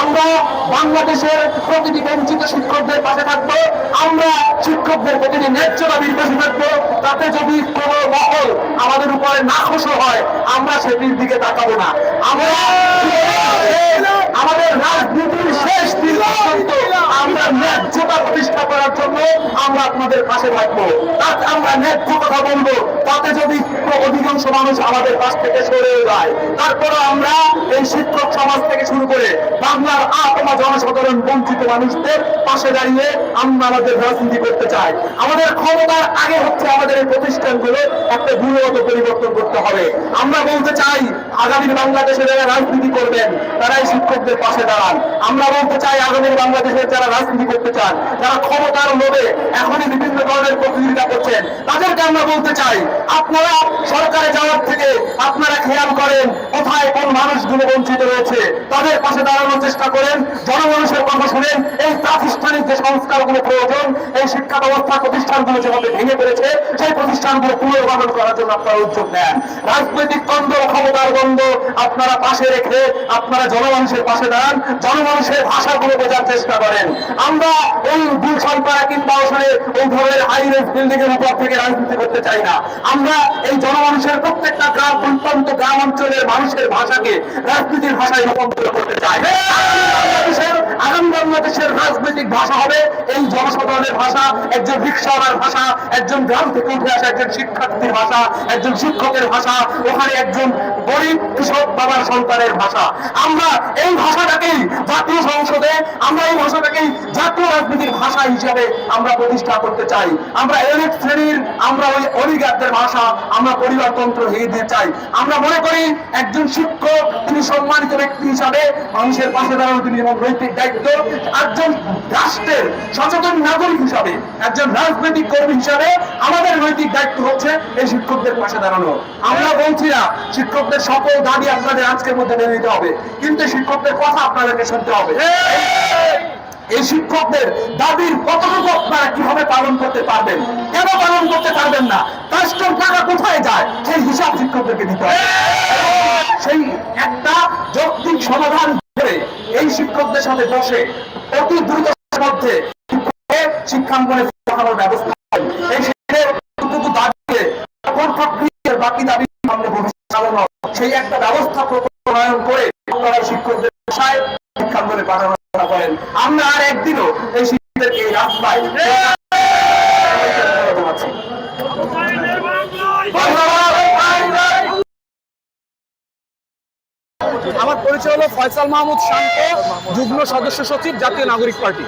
আমরা বাংলাদেশের প্রতিটি বঞ্চিত শিক্ষকদের পাশে থাকব, আমরা শিক্ষকদের প্রতিটি ন্যায্য দাবির থাকব, তাতে যদি কোনো মহল আমাদের উপরে নাখোশ হয়, আমরা সেটির দিকে তাকাবো না। আমরা আমাদের রাজনীতির শেষ দিন আমরা ন্যায্যতা প্রতিষ্ঠা করার জন্য আমরা আপনাদের পাশে থাকব। আমরা ন্যায্য কথা বলব, তাতে যদি অধিকাংশ মানুষ আমাদের পাশ থেকে সরে যায়। তারপরে আমরা এই শিক্ষক সমাজ থেকে শুরু করে বাংলার আত্মা জনসাধারণ বঞ্চিত মানুষদের পাশে দাঁড়িয়ে আমরা আমাদের রাজনীতি করতে চাই। আমাদের ক্ষমতার আগে হচ্ছে আমাদের এই প্রতিষ্ঠানগুলো একটা গুণগত পরিবর্তন করতে হবে। আমরা বলতে চাই আগামী বাংলাদেশে যারা রাজনীতি করবেন, তারাই শিক্ষকদের পাশে দাঁড়ান। আমরা বলতে চাই আগামী বাংলাদেশের যারা রাজনীতি করতে চান, যারা ক্ষমতার লোভে এখনই বিভিন্ন ধরনের প্রতিযোগিতা করছেন, তাদেরকে আমরা বলতে চাই, আপনারা সরকারে যাওয়ার থেকে আপনারা খেয়াল করেন কোথায় কোন মানুষগুলো বঞ্চিত রয়েছে। তাদের পাশে দাঁড়ানোর চেষ্টা করেন। জনমানুষের কথা শুনেন। এই প্রাতিষ্ঠানিক যে সংস্কারগুলো প্রয়োজন, এই শিক্ষা ব্যবস্থা প্রতিষ্ঠানগুলো যেভাবে ভেঙে পড়েছে, সেই প্রতিষ্ঠানগুলো পুনর্গঠন করার জন্য আপনারা উদ্যোগ নেন। রাজনৈতিক দ্বন্দ্ব ক্ষমতার দ্বন্দ্ব আপনারা পাশে রেখে আপনারা জনমানুষের পাশে দাঁড়ান, জনমানুষের ভাষাগুলো বোঝার চেষ্টা করেন। আমরা এই গুলশান পাড়া কিংবা আসলে এই ধরনের হাইরেস বিল্ডিং এর উপর থেকে রাজনীতি করতে চাই না। আমরা এই জনমানুষের প্রত্যেকটা গ্রাম প্রত্যন্ত গ্রাম অঞ্চলের মানুষের ভাষাকে রাজনীতির ভাষায় রূপান্তর করতে বাংলাদেশের, আগামী বাংলাদেশের রাজনৈতিক ভাষা হবে এই জনসাধারণের ভাষা, একজন রিক্সাওয়ালার ভাষা, একজন গ্রাম থেকে উঠে আসা একজন শিক্ষার্থীর ভাষা, একজন শিক্ষকের ভাষা, ওখানে একজন গরিব কৃষক বাবার সন্তানের ভাষা। আমরা এই ভাষাটাকেই জাতীয় সংসদে আমরা এই ভাষাটাকেই জাতীয় রাজনীতির ভাষা হিসাবে আমরা প্রতিষ্ঠা করতে চাই। আমরা এলিট শ্রেণির আমরা ওই অলিগারদের ভাষা আমরা পরিবারতন্ত্র দিতে চাই। আমরা মনে করি একজন শিক্ষক, তিনি সম্মানিত ব্যক্তি হিসাবে মানুষের পাশে দাঁড়ানো তিনি এবং নৈতিক দায়িত্ব। একজন রাষ্ট্রের সচেতন নাগরিক হিসাবে, একজন রাজনৈতিক কর্মী হিসাবে আমাদের নৈতিক দায়িত্ব হচ্ছে এই শিক্ষকদের পাশে দাঁড়ানো। আমরা বলছি না, শিক্ষকদের সকল দাবি আপনাদের আজকের মধ্যে মেনে নিতে হবে। কিন্তু শিক্ষকদের কথা আপনাদেরকে শুনতে হবে। এই শিক্ষকদের দাবির কতটুকু আপনারা কীভাবে পালন করতে পারবেন? কেন পালন করতে পারবেন না? কাস্টম টাকা কোথায় যায়? সেই হিসাব শিক্ষকদেরকে দিতে হবে। সেই একটা যৌক্তিক সমাধান করে এই শিক্ষকদের সাথে বসে অতি দ্রুত মধ্যে শিক্ষাঙ্গনে পাঠানোর ব্যবস্থা। এই শিক্ষকের কতটুকু দাবিতে বাকি দাবি সামনে ভবিষ্যৎ সেই একটা ব্যবস্থা প্রণয়ন করে আপনারা শিক্ষকদের ভাষায় শিক্ষাঙ্গনে পাঠানোর চেষ্টা করেন আমরা আর একদিনও এই শিক্ষকদেরকে এই রাস্তায় জানাচ্ছি। আমার পরিচয় হলো ফয়সাল মাহমুদ শান্ত যুগ্ম সদস্য সচিব জাতীয় নাগরিক পার্টি।